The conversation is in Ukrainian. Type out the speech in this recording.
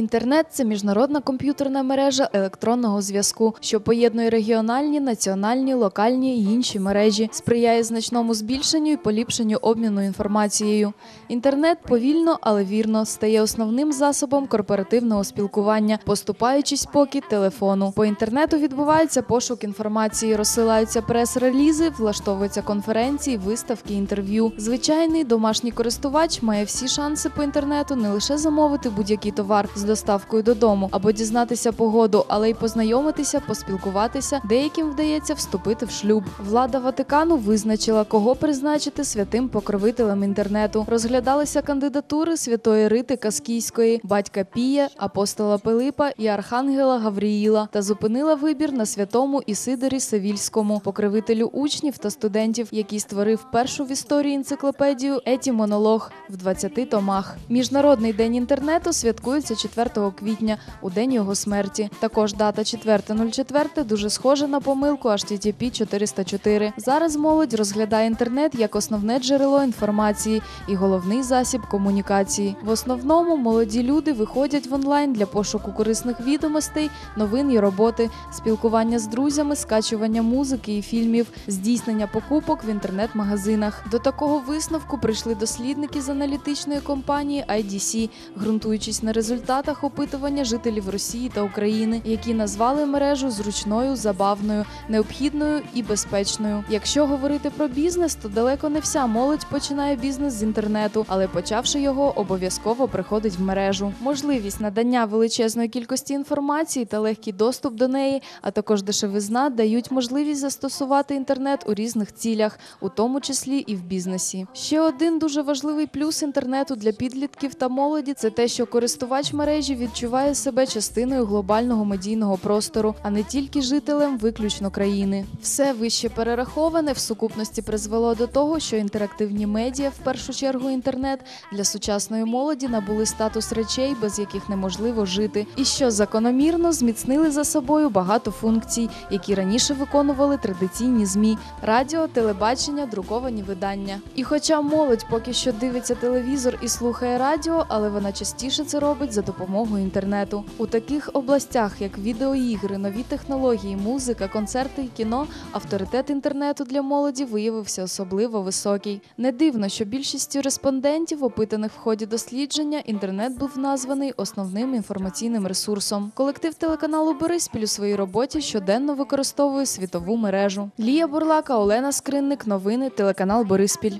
Інтернет це міжнародна комп'ютерна мережа електронного зв'язку, що поєднує регіональні, національні, локальні і інші мережі, сприяє значному збільшенню і поліпшенню обміну інформацією. Інтернет повільно, але вірно стає основним засобом корпоративного спілкування, поступаючись поки телефону. По інтернету відбувається пошук інформації, розсилаються прес-релізи, влаштовуються конференції, виставки, інтерв'ю. Звичайний домашній користувач має всі шанси по інтернету не лише замовити будь-який товар доставкою додому або дізнатися погоду, але й познайомитися, поспілкуватися. Деяким вдається вступити в шлюб. Влада Ватикану визначила, кого призначити святим покровителем інтернету. Розглядалися кандидатури святої Рити Каскійської, батька Пія, апостола Пилипа і архангела Гавріїла та зупинила вибір на святому Ісидорі Севільському, покровителю учнів та студентів, який створив першу в історії енциклопедію Етімонолог в 20 томах. Міжнародний день інтернету святкується 4 квітня у день його смерті. Також дата 4.04 дуже схожа на помилку HTTP 404. Зараз молодь розглядає інтернет як основне джерело інформації і головний засіб комунікації. В основному молоді люди виходять в онлайн для пошуку корисних відомостей, новин і роботи, спілкування з друзями, скачування музики і фільмів, здійснення покупок в інтернет-магазинах. До такого висновку прийшли дослідники з аналітичної компанії IDC, ґрунтуючись на результатах опитування жителів Росії та України, які назвали мережу зручною, забавною, необхідною і безпечною. Якщо говорити про бізнес, то далеко не вся молодь починає бізнес з інтернету, але почавши його, обов'язково приходить в мережу. Можливість надання величезної кількості інформації та легкий доступ до неї, а також дешевизна дають можливість застосувати інтернет у різних цілях, у тому числі і в бізнесі. Ще один дуже важливий плюс інтернету для підлітків та молоді це те, що користувач мережі відчуває себе частиною глобального медійного простору, а не тільки жителем виключно країни. Все вище перераховане в сукупності призвело до того, що інтерактивні медіа, в першу чергу інтернет, для сучасної молоді набули статус речей, без яких неможливо жити, і що закономірно зміцнили за собою багато функцій, які раніше виконували традиційні змі радіо, телебачення, друковані видання. І хоча молодь поки що дивиться телевізор і слухає радіо, але вона частіше це робить за допомогою інтернету. У таких областях, як відеоігри, нові технології, музика, концерти і кіно, авторитет інтернету для молоді виявився особливо високий. Не дивно, що більшістю респондентів, опитаних в ході дослідження, інтернет був названий основним інформаційним ресурсом. Колектив телеканалу Бориспіль у своїй роботі щоденно використовує світову мережу. Лія Бурлака, Олена Скринник, новини, телеканал Бориспіль.